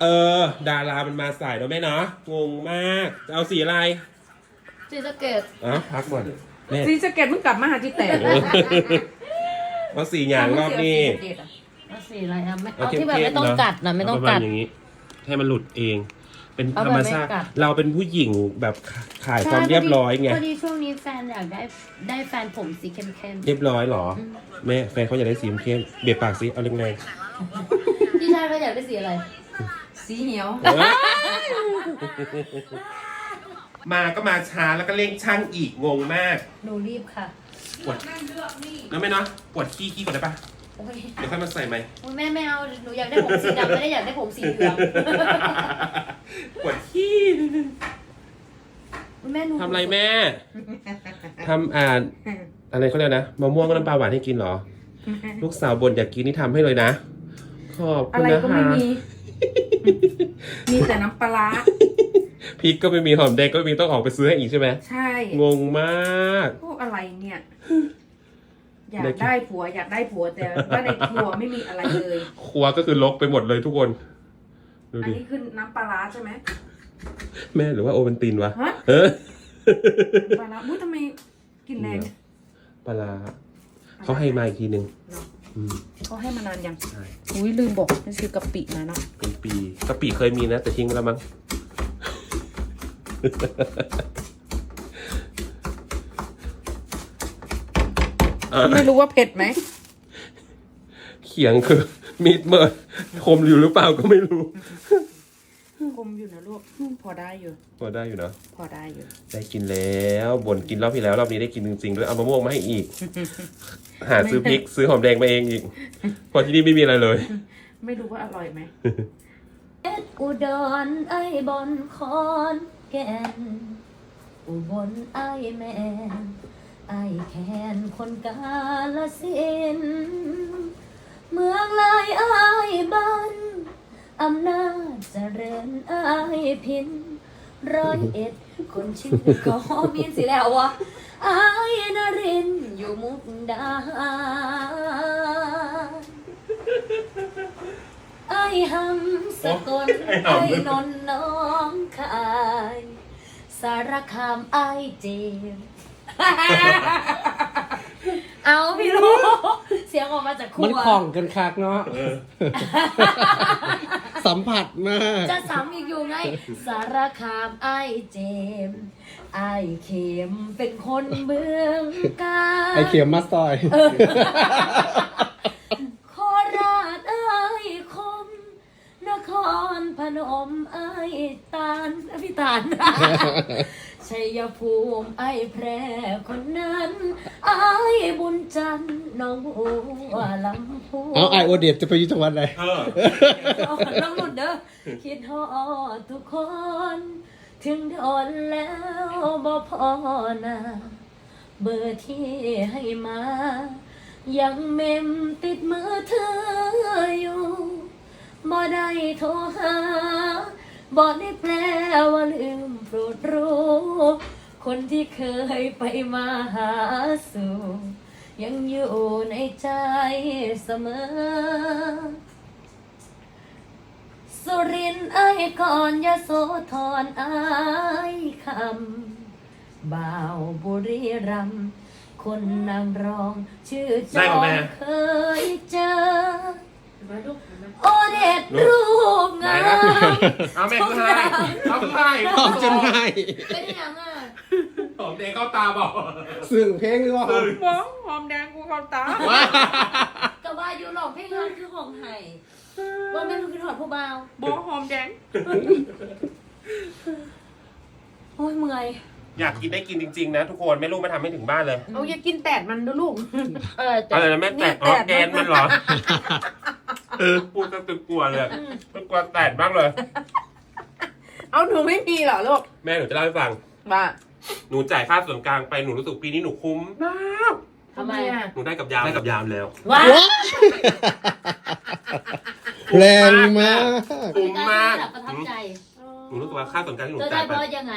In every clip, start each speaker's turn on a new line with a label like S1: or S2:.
S1: เออ ดารามันมาสายเนาะแม่เนาะงงมากจะเอาสีอะไร
S2: สีสะเกต
S1: อะพักก่อนแม่
S3: ซีสะเก็ตมึงกลับมาหาจิแตก
S1: เออเอาสีอย่างรอบนี้
S2: เอาสีอะไรอะไม่
S1: เอา
S2: เอา
S1: เข้
S2: ที่แบบ
S1: ๆ
S2: ไม่ต้อง
S1: เนาะ
S2: กัดนะไม่ต้อง
S1: เาประา
S2: กั
S1: ณ
S2: ด
S1: อย่างนี้ ให้มันหลุดเอง เป็น
S2: เอา
S1: ธ
S2: แบบ
S1: รรม
S2: ไม่
S1: ชาติ
S2: กัด
S1: เราเป็นผู้หญิงแบบขายความเรียบร้อยไง
S2: พอดีช่วงนี้แฟนอยากได้ได้แฟนผมสีเข้ม
S1: เรียบร้อยเหรอ แม่แฟนเขาอยากได้สีเข้มเบียดปากสิเอาแรง
S2: ๆพี่ชายก็อยากได้สีอะไร
S3: สีเหียว
S1: ๆเอ้ยมาก็มาช้าแล้วก็เร่งช่างอีกงงมาก
S2: หนูรีบค่ะ
S1: ปวดแล้วไหมเนาะปวดขี้ขี้ก่อนได้ปะ
S2: โอ้ย
S1: เดี๋ยวค่อยมาใส่ไหม
S2: โอ้ยแม่ไม่เอา หนูอยากได้ผมสีดำไม่ได้อยากได้ผมสีเหลือง
S1: ปวดขี้
S2: แม่หนู
S1: ทำอะไรแม่ทำอ่านอะไรเขาเรียกนะมะม่วงกับน้ำปลาหวานให้กินเหรอ ลูกสาวบ่นอยากกินนี่ทำให้เลยนะ ขอบคุ
S3: อะ
S1: ณ
S3: ไร
S1: นะ
S3: ก็
S1: คะ
S3: ไม่มี มีแต่น้ำปลาร้า
S1: พริกก็ไม่มีหอมแดงก็ไม่มีต้องออกไปซื้อให้อีกใช่ไหม
S3: ใช่
S1: งงมาก
S3: พวกอะไรเนี่ย อยาก
S1: ได้กิน
S3: ได้ผัว อยากได้ผัวแต่ว่าในครัวไม่มีอะไรเลย
S1: ครัวก็คือลกไปหมดเลยทุกคน ดู
S3: อัน
S1: ดิ
S3: นี้คือน้ำปลาร้าใช่ไหม
S1: แม่หรือว่าโอเวนตินวะ
S3: ฮะ
S1: เออ
S3: ปลาร้าอุ้ยทำไมกลินแรง
S1: ปลาร้าเขาให้มาอีกทีหนึ่ง
S3: เนอะ
S1: อืม
S3: เขาให้มานานยัง
S1: ใช่
S3: อุ้ยลืมบอกนี่คือกะปิมาเนาะ
S1: เป็นปีกะปิเคยมีนะ แต่ทิ้งไปแล้วมั้ง เออ
S3: ไม่รู้ว่าเผ็ดไหม
S1: เขียงคือมีดเมื่อคมอยู่หรือเปล่าก็ไม่รู้
S3: คมอยู่นะลูกพอได้อยู่
S1: พอได้อยู่เนาะ
S3: พอได้อยู่
S1: ได้กินแล้วบ่นกินรอบที่แล้วรอบนี้ได้กินจริงๆด้วยเอามะม่วงมาให้อีก หาซื้อพริกซื้อหอมแดงมาเองอีกเพอที่นี่ไม่มีอะไรเลย
S3: ไม่รู้ว่าอร่อยไหม
S2: เอ็ดอุดรไอ้บอนคอนแก่นอุบลไอ้แม่นไอ้แคนคนกาลสินธุ์เมืองลายไอ้บ้านอำนาจ เจริญไอ้พินร้อยเอ็ด คนชื่อขอมีสิแล้ววะไอ้นรินทร์อยู่มุกดาหารไอ้หำสกล
S1: ไอ้
S2: ไอ้
S1: หำ
S2: นนท์น้องคาย สารคามไอ้เจมส์ เอาพี่รู้เสียงออกมาจากครัว
S4: มันของกันคักเนาะ สัมผัสมาก
S2: จะซ้ำอีกอยู่ไง สารคามไอ้เจมส์ไอ้เข็มเป็นคนเมืองกาฬ
S4: ไอเข็มมาซอย
S2: โคราชไอ้คม นครพนมไอ้ตาลพี่ตาลชั ยภูมิไอ้แพร่คนนั้นไอ้บุญจันทร์น้องบัวลำพู
S4: เอาไอโอเดตจะไปอยู่จังหวัดไหน
S1: เออ
S2: น้องหลุดเด้อคิดฮอดทุกคน ถึงโดนแล้วบ่พอนะเบอร์ที่ให้มา ยังเมมติดมือเธออยู่บ่ได้โทรหา บ่ได้แปลว่าลืมโปรดรู้ คนที่เคยไปมาหาสู่ยังอยู่ในใจเสมอ สุรินทร์ไอ้ายก่อนยะโสธรไอ้ายคำบ่าวบุรีรัมย์คนนางรอง ชื่อจ
S1: ได้
S2: อ
S1: ปะแม่
S2: มเคยเจอ โอเด็ดรูป
S1: ไหน
S2: งา
S1: ครับ
S2: ม
S1: เอาแม่คือให้เอาคือให้
S4: ตอบจนให้
S2: เป็นยังอะ
S1: หอมแดงเข้าตาบอก
S4: ซึ่งเพลงหรือว่า
S1: ซึ่ง
S3: บ้องหอมแดงกูเข้าตา
S2: ก็ว่าอยู่หลอกเพลงนั้นคือของไห้ว่าแม่นคือถอดผู้เบาว
S3: บ้องหอมแดง
S2: โอ้ยเมื่อย
S1: อยากกินได้กินจริงๆนะทุกคนแม่ลูกมาทำให้ถึงบ้านเลย
S3: เอาอย่ากินแตดมันดูลูก
S2: เออแต่
S1: อะไรนะแม่แตกอ๋อ
S3: นี่แตก
S1: แกนมันเหรอ เออพูดก็ตึกกลัวเลยตึกกลัวแตกมากเลย
S3: เอาหนูไม่มีเหรอลูก
S1: แม่หนูจะเล่าให้ฟัง
S3: ว่า
S1: หนูจ่ายค่าส่วนกลางไปหนูรู้สึกปีนี้หนูคุ้มมาก
S2: ทำไม
S3: อะ
S1: หนูได้กับยามได้กับยามแล้ว
S2: ว้า
S4: แรงมาก
S1: คุ้มมาก
S2: ประทับใจ
S1: หนูรู้สึกว่าค่าส่วนกลางที่หนู
S2: เธอ
S1: จ่า
S2: ได้
S1: ย
S2: เพ
S1: ไป
S2: ราะยังไง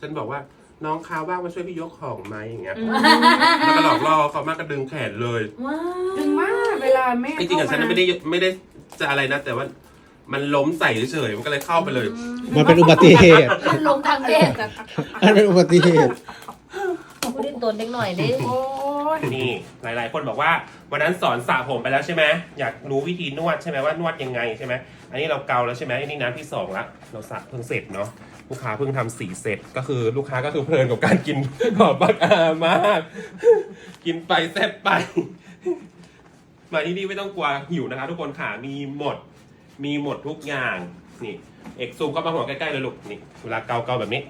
S1: ฉันบอกว่า น้องค้าว่างมาช่วยพี่ยกของไหมอย่างเงี้ยแล้วก็หลอกล่อเขามากก็ดึงแขนเลย
S2: ว้า
S3: ดึงมากเวลาแม่
S1: จริงๆอะฉันไม่ได้ไม่ได้จะอะไรนะ แต่ว่ามันล้มใส่เฉยๆมันก็เลยเข้าไปเลย
S4: มันเป็นอุบัติเหตุ
S2: มันลงทางเพศ
S4: มันเป็นอุบัติเหตุ
S2: พูดดิ้นตัวเล็กหน่อยดิ
S3: โอ้ย
S1: นี่หลาย ๆ คนบอกว่า วันนั้นสอนสระผมไปแล้วใช่ไหมอยากรู้วิธีนวดใช่ไหมว่านวดยังไงใช่ไหมอันนี้เราเกาแล้วใช่ไหมอันนี้น้ำที่สองละเราสระเพิ่งเสร็จเนาะ ลูกค้าเพิ่งทำสีเสร็จก็คือลูกค้าก็คือเพลินกับการกินหอมปากอามาก กินไปแซ่บไป มาที่นี่ไม่ต้องกลัวหิวนะคะ ทุกคนค่ะมีหมด มีหมดทุกอย่างนี่เอกซูมเข้ามาหัวใกล้ๆเลยลูกนี่เวลาเกาเกาแบบนี้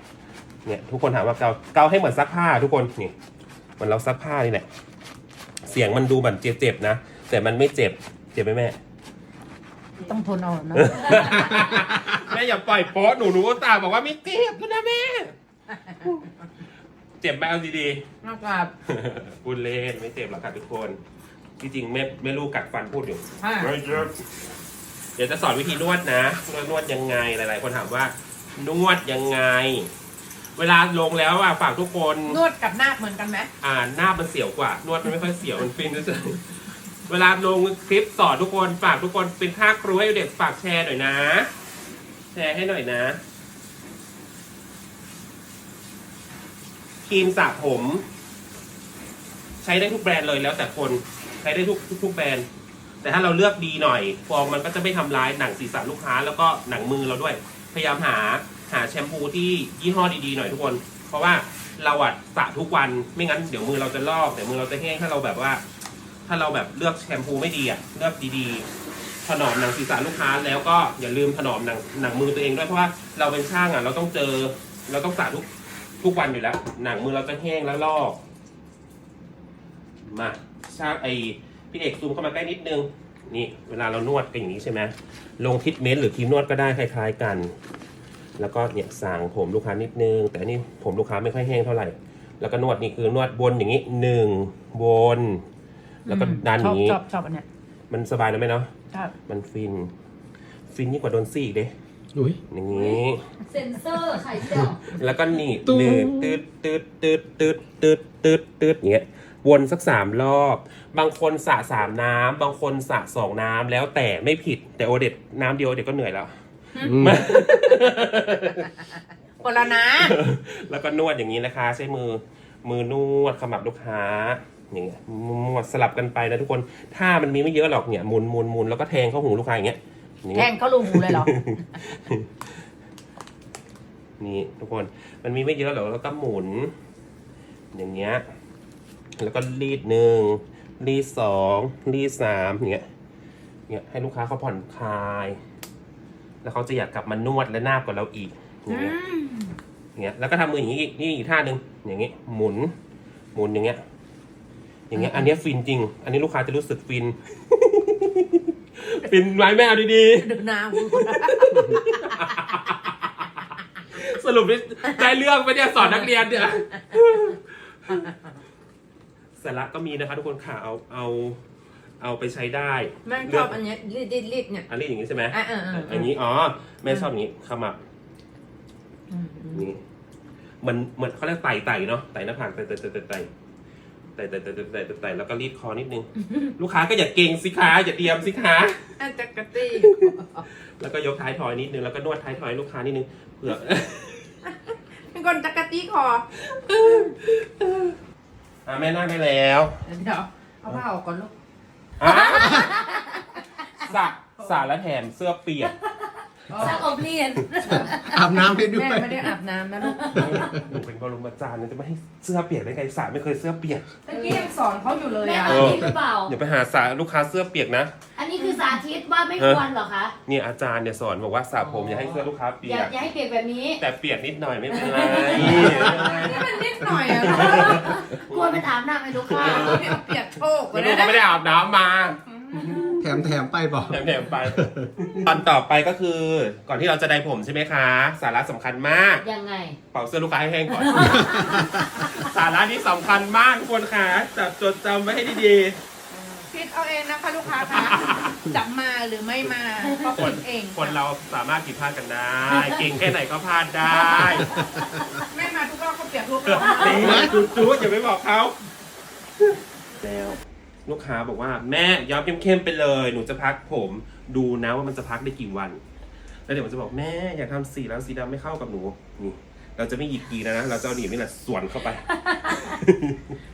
S1: เนี่ย ทุกคนถามว่าเกาเกาให้เหมือนซักผ้า ทุกคนนี่เหมือนเราซักผ้านี่แหละเสียงมันดูเหมือนเจ็บๆนะแต่มันไม่เจ็บ เจ็บไหมแม่
S3: ต้องทนเอานะ
S1: แม่อย่าปล่อยโป๊ะหนูหนูก็ตามบอกว่าไม่เจ็บแล้วนะแม่ เจ็บไหมเอาดี
S3: นอกจาก
S1: ๆพูดเล่นไม่เจ็บหรอกค่ะทุกคน ที่จริงแม่แม่ลูกกัดฟันพูดอยู่
S3: อ่า
S1: ไม่เจ็บเดี๋ยวจะสอนวิธีนวดนะนวดนวดยังไงหลาย ๆ คนถามว่า นวดยังไง เวลาลงแล้วอะฝากทุกคน
S3: นวดกับนาคเหมือนกันไหม
S1: อ่าหน้ามันเสียวกว่า นวดมันไม่ค่อยเสียวมันฟินเฉยๆ เวลาลงคลิปสอนทุกคนฝากทุกคนเป็นค่าครูให้เด็กฝากแชร์หน่อยนะ แชร์ให้หน่อยนะครีมสระผม ใช้ได้ทุกแบรนด์เลยแล้วแต่คนใช้ได้ทุกทุกทกแบรนด์ แต่ถ้าเราเลือกดีหน่อย ฟองมันก็จะไม่ทำร้ายหนังศีรษะลูกค้า แล้วก็หนังมือเราด้วย พยายามหาหาแชมพูที่ยี่ห้อดีๆหน่อยทุกคน เพราะว่าเราอะสระทุกวันไม่งั้นเดี๋ยวมือเราจะลอกเดี๋ยวมือเราจะแห้งถ้าเราแบบว่า ถ้าเราแบบเลือกแชมพูไม่ดีอะเลือกดีๆ ถนอมหนังศีรษะลูกค้า แล้วก็อย่าลืมถนอมหนังหนังมือตัวเองด้วยเพราะว่าเราเป็นช่างอะเราต้องเจอเราต้องสระทุกทุกวันอยู่แล้ว หนังมือเราจะแห้งแล้วลอก มาช่างไอพี่เอกซูมเข้ามาใกล้นิดนึงนี่เวลาเรานวดกันอย่างนี้ใช่ไหมลงทรีทเมนต์หรือครีมนวดก็ได้คล้าย ๆกัน แล้วก็เนี่ยสางผมลูกค้านิดนึง แต่นนี่ผมลูกค้าไม่ค่อยแห้งเท่าไหร่ แล้วก็นวดนี่คือนวดวนอย่างนี้หนึ่งวน แล้วก็ดันอย่างนี้
S3: ชอบชอบชอบอันเนี้ย
S1: มันสบายแล้วไหมเนาะ
S3: ชอบ
S1: มันฟิน ฟินยิ่งกว่าโดนซี่อีกเด้
S4: อุ้ย
S1: อย่างนี้
S2: เซนเซอร์ไข่เจียว
S1: แล้วก็หนีบ
S4: ตุ๊ด
S1: หนืดตืดตืดตืดตืดตืดตืดตืดอย่างเงี้ยวนสักสามรอบ บางคนสระสามน้ำบางคนสระสองน้ำแล้วแต่ไม่ผิดแต่โอเด็ดน้ำเดียวโอเด็ดก็เหนื่อยแล้ว
S4: อืม
S3: คนละนะ
S1: แล้วก็นวดอย่างนี้นะคะ ใช้มือมือนวดขมับลูกค้า อย่างเงี้ยนวดสลับกันไปนะทุกคน ถ้ามันมีไม่เยอะหรอกเนี่ยหมุนหมุนหมุนแล้วก็แทงเข้าหูลูกค้าอย่างเงี้ยอย่าง
S3: แท
S1: เงี้ย
S3: งเขาลูหูเลยเหรอ
S1: นี่ทุกคน มันมีไม่เยอะหรอกแล้วก็หมุน อย่างเงี้ย แล้วก็รีดหนึ่งรีดสองรีดสามอย่างเงี้ยเงี้ยให้ลูกค้าเขาผ่อนคลาย แล้วเขาจะอยากกลับมานวดและนาบกับเราอีกอย่างเงี้ยอย่างเงี้ย แล้วก็ทำมืออย่างนี้อีก นี่อีกท่าหนึ่งอย่างเงี้ย หมุน หมุนอย่างเงี้ย อย่างเงี้ยอันเนี้ยฟินจริง อันนี้ลูกค้าจะรู้สึกฟิน ฟินไหมแม่เอาดี
S3: ดูน้
S1: ๆสรุปนี่ได้เรื่องไปเนี่ยสอนนักเรียนเนี่ยสาระก็มีนะคะทุกคนค่ะเอาเอาเอาไปใช้ได้ำ
S3: แม่ชอบอันเนี้ยรีดรีดรีดเนี่ย
S1: อันนี้อย่างนี้ใช่ไหม
S3: อะเออเออเออ
S1: อั นนี้อ๋อแม่ชอบอย่างนี้ขมับ
S3: อืมอืม
S1: นี่มันเหมือนเขาเรียกไต่ไต่เนาะไต่หน้าผากไต่ไต่ไต่ไต่ไต่ ไต่ไต่ไต่ไต่ไต่ไต่แล้วก็รีดคอนิดนึง ลูกค้าก็อย่าเก่งสิคะอย่าเตรียมสิคะ
S3: อันจักรตี
S1: แล้วก็ยกท้ายทอยนิดนึงแล้วก็นวดท้ายทอยลูกค้านิดนึงเผื่อ
S3: เป็นคนจักรตีคอ
S1: อะแม่นั่งได้แล้ว
S3: เดี๋ยวเอาผ้าออกก่อนลูก
S1: สระสระแล้วแถมเสื้อเปียก
S2: ซักอบเรียน
S4: อาบน้ำให้ด้ว
S3: แม่
S4: ย
S3: ไม่ได้อาบน้ำนะลูก
S1: หนูเป็นบรมอาจารย์นะจะไม่ให้เสื้อเปียกได้ไงสระไม่เคยเสื้อเปียก
S3: ตะกี้ยังสอนเขาอยู่เลย
S2: แม่
S3: อะ
S2: สาธิตหรือเปล่า
S1: อย่าไปหาสระลูกค้าเสื้อเปียกนะ
S2: อันนี้คือสาธิตว่าไม่ควรเหรอคะ
S1: เนี่ยอาจารย์เนี่ยสอนบอกว่าสระผมอย่าให้เสื้อลูกค้าเปี
S2: อยย่ากอย่าให้เปียกแบบนี้
S1: แต่เปียกนิดหน่อยไม่เป็นไร
S3: นี่มันนิดหน่อยอะ
S2: กลัวไปถามหน้าไม่รู้ค่ะ
S3: ไม่เอาเปียกโชค
S1: ไม่
S3: เล
S1: รู้
S3: ย
S1: เขาไม่ได้อาบน้ำมา
S4: แถมแถมไปบอก
S1: แถมๆไป ตอนต่อไปก็คือ ก่อนที่เราจะได้ผมใช่ไหมคะ สาระสำคัญมาก
S2: ยังไง
S1: เป่าเสื้อลูกค้าให้แห้งก่อน สาระนี้สำคัญมากทุกคนค่ะจับจดจำไว้ให้ดี
S3: คิดเอาเองนะคะลูกค้าคะจะมาหรือไม่มาก็คิดเอง
S1: ๆคนเราสามารถผิดพลาดกันได้ เก่งแค่ไหนก็พลาดได้
S3: แม่มาทุกรอบเขาเปียกทุกรอบ
S1: นี่จุดจุดอย่าไปบอกเขาแล้ว ลูกค้าบอกว่าแม่ย้อมเข้มๆไปเลย หนูจะพักผมดูนะว่ามันจะพักได้กี่วัน แล้วเดี๋ยวมันจะบอกแม่อยากทำสีแล้วสีดำไม่เข้ากับหนูนี่เราจะไม่หยิกกีนะนะเราจะเอาหนีบนี่แหละสวนเข้าไป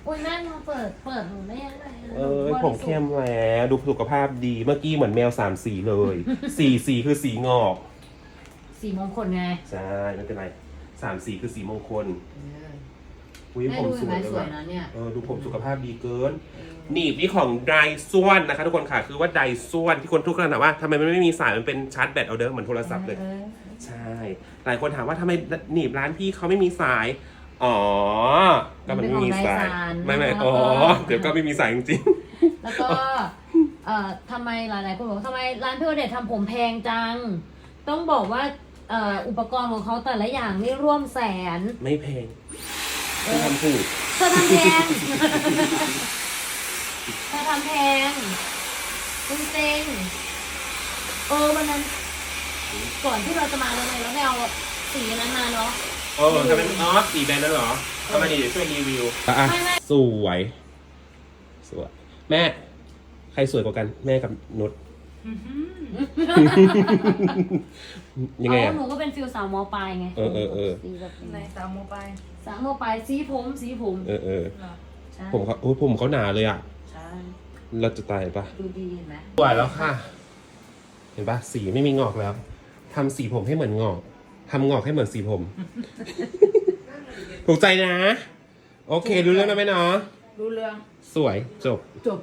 S2: อุ้ยแม่มาเปิดเปิดหนูได้ยังไงะ
S1: เอ้ยผมเข้มแล้วดูสุขภาพดีเมื่อกี้เหมือนแมวสามสีเลยสี่สีคือสีงอก
S2: สีมงคลไง
S1: ใช่ไม่เป็นไรสามสีคือสีมงคลอุ้ย
S2: แม่
S1: ผม
S2: ดู
S1: ส
S2: เห็น
S1: ว
S2: ไหม
S1: ยเลย
S2: สวย
S1: ว่ะ
S2: นะเนี่ย
S1: เออดูผมสุขภาพดีเกิน หนีบนี่ของไดส่วนนะคะ ทุกคนค่ะ คือว่าไดส่วนที่คนทุกคนถามว่าทำไมมันไม่มีสายมันเป็นชาร์จแบตเอาเดิมเหมือนโทรศัพท์เลย
S2: ออ
S1: ใช่ หลายคนถามว่าทำไมหนีบร้านพี่เขาไม่มีสาย อ๋อ ก็มันไม่มีสาย ไม่ไม่อ๋อ เดี๋ยวก็ไม่มีสายจริง
S2: แล้วก็เอ่อทำไมหลายๆคนบอกว่าทำไมร้านพี่โอเดชทำผมแพงจัง ต้องบอกว่าเอ่ออุปกรณ์ของเขาแต่ละอย่างนี่ร่วมแสน
S1: ๆไม่แพง
S2: เอ
S1: ไม่
S2: อ
S1: ทำถูก
S2: เธอทำแพงเธอทำแพงจริงๆเออวันนั้นก่อนที่เราจะมาทำไมเราไม่เอาสีนั้นมาเนาะ
S1: เออทำเป็นออฟสีแบรนด์นั้นเหรอทำไมเดี๋ยวช่วยรีวิวอะ
S2: ไม่ไม่
S1: สวย สวย แม่ ใครสวยกว่ากัน แม่กับนุชยังไง
S2: อ๋อ
S1: อะ
S2: หนูก็เป็นฟิลสาวมอปลายไง
S1: เออเออเออ
S2: สีแบบ
S3: ในสาวโมบาย
S2: สาวมอปลายสีผมสีผม
S1: เออเออ
S3: เหรอ
S2: ใช่
S1: ผมเขาโอ้ยผมเขาหนาเลยอะ
S2: ใช่
S1: เราจะตายปะ
S2: ดูดีเห็นไหม
S1: สวยแล้วค่ะ เห็นปะสีไม่มีงอกแล้วทำสีผมให้เหมือนงอกทำงอกให้เหมือนสีผม ถูกใจนะ โอเครู้เรื่องแล้วไหมเนาะ
S3: รู้เรื่อง
S1: สวยจบ
S3: จบ